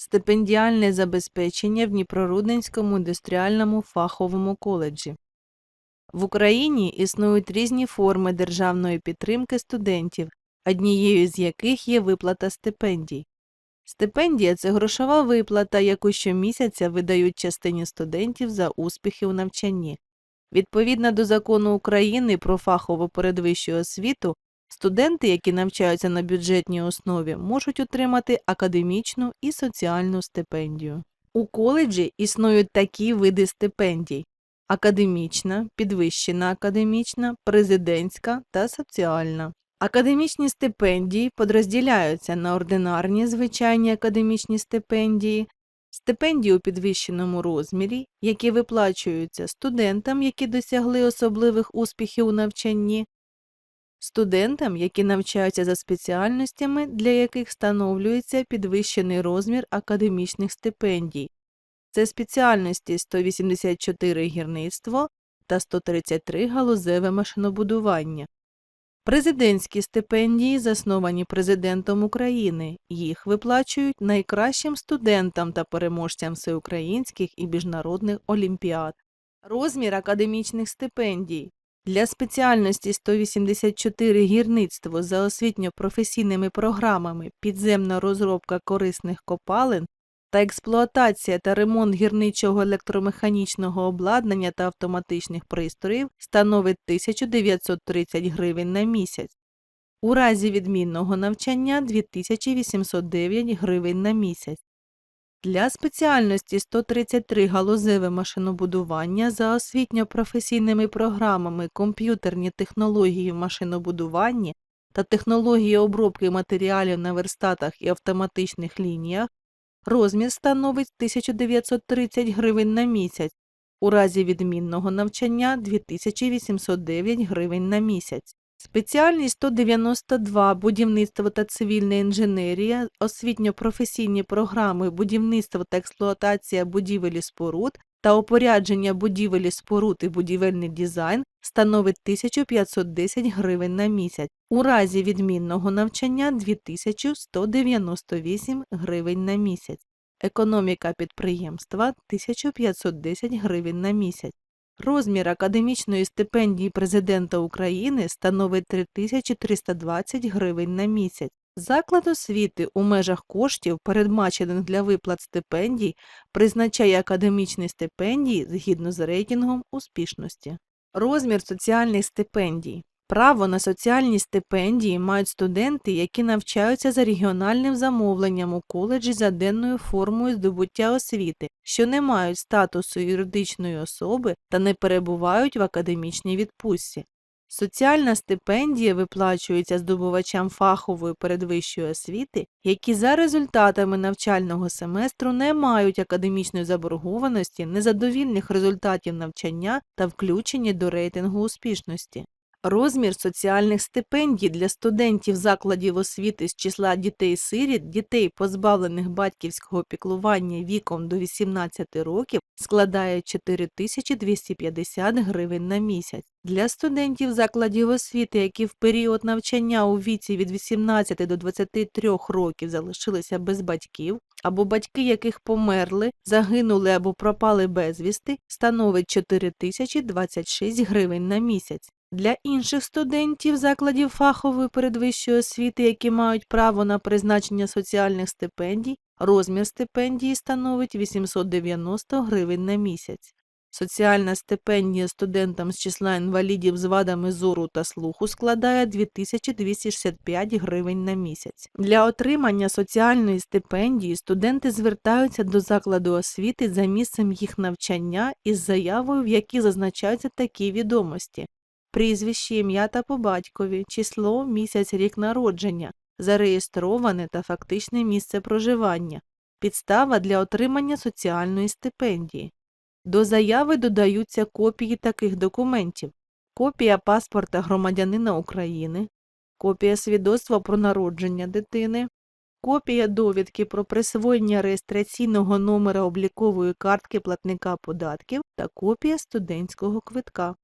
Стипендіальне забезпечення в Дніпрорудненському індустріальному фаховому коледжі. В Україні існують різні форми державної підтримки студентів, однією з яких є виплата стипендій. Стипендія це грошова виплата, яку щомісяця видають частині студентів за успіхи у навчанні. Відповідно до закону України про фахову передвищу освіту, студенти, які навчаються на бюджетній основі, можуть отримати академічну і соціальну стипендію. У коледжі існують такі види стипендій: академічна, підвищена академічна, президентська та соціальна. Академічні стипендії подрозділяються на ординарні звичайні академічні стипендії, стипендії у підвищеному розмірі, які виплачуються студентам, які досягли особливих успіхів у навчанні, студентам, які навчаються за спеціальностями, для яких встановлюється підвищений розмір академічних стипендій. Це спеціальності 184 гірництво та 133 галузеве машинобудування. Президентські стипендії засновані президентом України. Їх виплачують найкращим студентам та переможцям всеукраїнських і міжнародних олімпіад. Розмір академічних стипендій для спеціальності 184 гірництво за освітньо-професійними програмами підземна розробка корисних копалин та експлуатація та ремонт гірничого електромеханічного обладнання та автоматичних пристроїв становить 1930 гривень на місяць. У разі відмінного навчання 2809 гривень на місяць. Для спеціальності 133 галузеве машинобудування за освітньо-професійними програмами комп'ютерні технології в машинобудуванні та технології обробки матеріалів на верстатах і автоматичних лініях Розмір становить 1930 гривень на місяць, у разі відмінного навчання 2809 гривень на місяць. Спеціальність 192 будівництво та цивільна інженерія, освітньо-професійні програми будівництво та експлуатація будівель і споруд та опорядження будівель і споруд і будівельний дизайн становить 1510 гривень на місяць, у разі відмінного навчання 2198 гривень на місяць. Економіка підприємства 1510 гривень на місяць. Розмір академічної стипендії Президента України становить 3320 гривень на місяць. Заклад освіти у межах коштів, передбачених для виплат стипендій, призначає академічні стипендії згідно з рейтингом успішності. Розмір соціальних стипендій. Право на соціальні стипендії мають студенти, які навчаються за регіональним замовленням у коледжі за денною формою здобуття освіти, що не мають статусу юридичної особи та не перебувають в академічній відпустці. Соціальна стипендія виплачується здобувачам фахової передвищої освіти, які за результатами навчального семестру не мають академічної заборгованості, незадовільних результатів навчання та включені до рейтингу успішності. Розмір соціальних стипендій для студентів закладів освіти з числа дітей-сиріт, дітей, позбавлених батьківського піклування віком до 18 років, складає 4250 гривень на місяць. Для студентів закладів освіти, які в період навчання у віці від 18 до 23 років залишилися без батьків, або батьки яких померли, загинули або пропали безвісти, становить 4026 гривень на місяць. Для інших студентів закладів фахової передвищої освіти, які мають право на призначення соціальних стипендій, розмір стипендії становить 890 гривень на місяць. Соціальна стипендія студентам з числа інвалідів з вадами зору та слуху складає 2265 гривень на місяць. Для отримання соціальної стипендії студенти звертаються до закладу освіти за місцем їх навчання із заявою, в якій зазначаються такі відомості прізвище, ім'я та по батькові, число, місяць, рік народження, зареєстроване та фактичне місце проживання, підстава для отримання соціальної стипендії. До заяви додаються копії таких документів: копія паспорта громадянина України, копія свідоцтва про народження дитини, копія довідки про присвоєння реєстраційного номера облікової картки платника податків та копія студентського квитка.